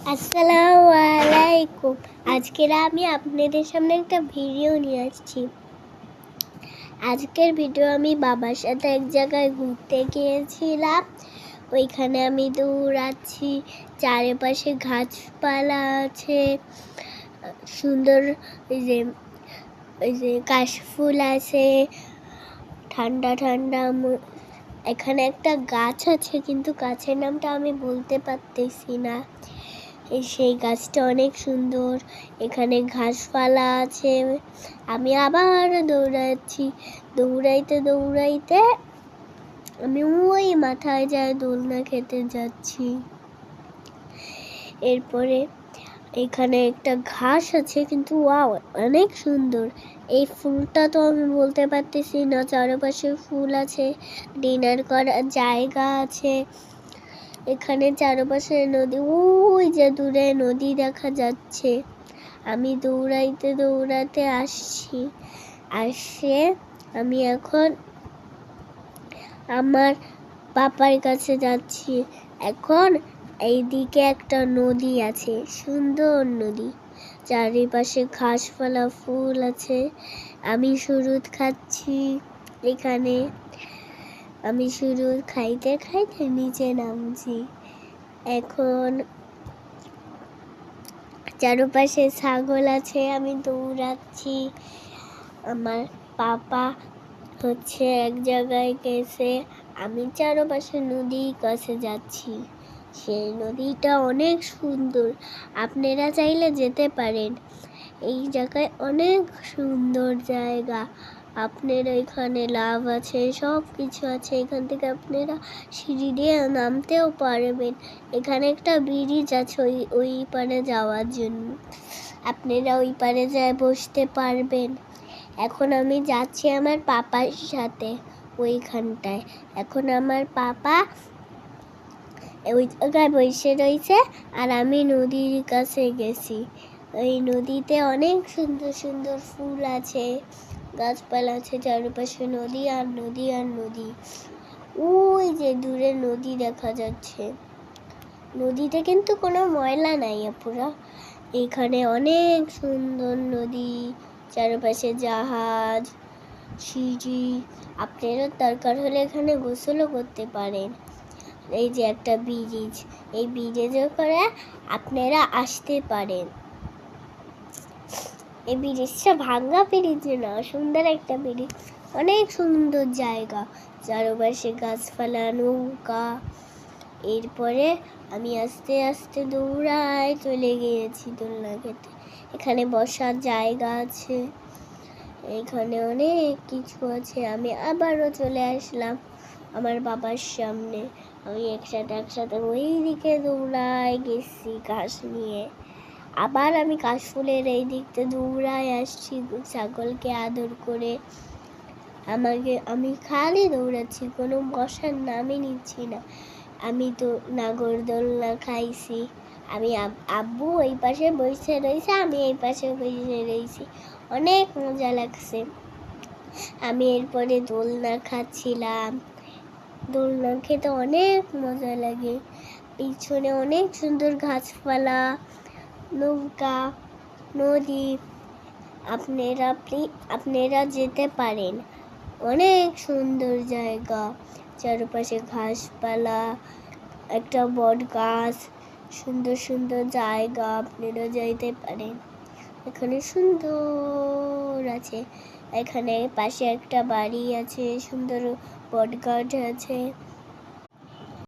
আসসালামু আলাইকুম আজকের আমি আপনাদের সামনে একটা ভিডিও নিয়ে আসছি। আজকের ভিডিও আমি বাবার সাথে এক জায়গায় ঘুরতে গিয়েছিলাম। ওইখানে আমি দৌড়াচ্ছি, চারিপাশে গাছপালা আছে, সুন্দর ওই যে ওই যে কাশফুল আছে, ঠান্ডা ঠান্ডা এখানে একটা গাছ আছে কিন্তু গাছের নামটা আমি বলতে পারতেছি না। এই সেই গাছটা অনেক সুন্দর। এখানে ঘাসপালা আছে। আমি আবার দৌড়াচ্ছি। দৌড়াইতে দৌড়াইতে আমি ওই মাথায় যায় দোলনা খেতে যাচ্ছি। এরপরে এখানে একটা ঘাস আছে, কিন্তু ওয়াও, অনেক সুন্দর। এই ফুলটা তো আমি বলতে পারতেছি না, চারপাশে ফুল আছে, ডিনার করার জায়গা আছে। এখানে চারপাশে নদী, ওই যে দূরে নদী দেখা যাচ্ছে। আমি দৌড়াইতে দৌড়াতে আসছি। আসে আমি এখন আমার পাপার কাছে যাচ্ছি। এখন এইদিকে একটা নদী আছে, সুন্দর নদী। চারিপাশে ঘাসপালা ফুল আছে। আমি সুরুত খাচ্ছি এখানে। আমি শুরু খাইতে খাইতে নিচে নামছি। এখন চারপাশে ছাগল আছে, আমি দৌড়াচ্ছি। আমার পাপা হচ্ছে এক জায়গায় গেছে, আমি চারপাশে নদীর কাছে যাচ্ছি। সেই নদীটা অনেক সুন্দর, আপনারা চাইলে যেতে পারেন। এই জায়গায় অনেক সুন্দর জায়গা। আপনার এখানে লাভ আছে, সব কিছু আছে, এখান থেকে আপনারা সিঁড়ি দিয়ে নামতেও পারবেন। এখানে একটা ব্রিজ আছে ওই ওই পারে যাওয়ার জন্য। আপনারা ওই পারে যায় বসতে পারবেন। এখন আমি যাচ্ছি আমার পাপার সাথে ওইখানটায়। এখন আমার পাপা ওই জায়গায় বসে রয়েছে আর আমি নদীর কাছে গেছি। ওই নদীতে অনেক সুন্দর সুন্দর ফুল আছে। গাছপালা আছে চারপাশে নদী আর নদী আর নদী। ওই যে দূরে নদী দেখা যাচ্ছে। নদীতে কিন্তু কোনো ময়লা নাই আপুরা। এখানে অনেক সুন্দর নদী, চারপাশে জাহাজ, সিঁড়ি। আপনারও দরকার হলে এখানে গোসলও করতে পারেন। এই যে একটা ব্রিজ, এই ব্রিজে করে আপনারা আসতে পারেন। এই ব্রিজটা ভাঙ্গা ব্রিজ না, সুন্দর একটা ব্রিজ। অনেক সুন্দর জায়গা। চারপাশে গাছপালা, নৌকা। এরপরে আমি আস্তে আস্তে দৌড়ায় চলে গিয়েছি দোলনা খেতে এখানে বসার জায়গা আছে। এখানে অনেক কিছু আছে। আমি আবারও চলে আসলাম আমার বাবার সামনে। আমি একসাথে একসাথে ওই দিকে দৌড়ায় গেছি ঘাস নিয়ে। আবার আমি কাশফুলের এই দিকতে দৌড়ায় আসছি, ছাগলকে আদর করে। আমাকে, আমি খালি দৌড়াচ্ছি, কোনো বসার নামই নিচ্ছি না। আমি তো নাগরদোলনা খাইছি। আমি আব্বু ওই পাশে বসে রয়েছে, আমি এই পাশে বসে রয়েছি। অনেক মজা লাগছে। আমি এরপরে দোলনা খাচ্ছিলাম। দোলনা খেতে অনেক মজা লাগে। পিছনে অনেক সুন্দর গাছপালা। নৌকা, নদী, আপনারা আপনারা যেতে পারেন। অনেক সুন্দর জায়গা। চারপাশে ঘাসপালা, একটা বট গাছ, সুন্দর সুন্দর জায়গা, আপনারা যাইতে পারেন। এখানে সুন্দর আছে। এখানে পাশে একটা বাড়ি আছে, সুন্দর বট গাছ আছে।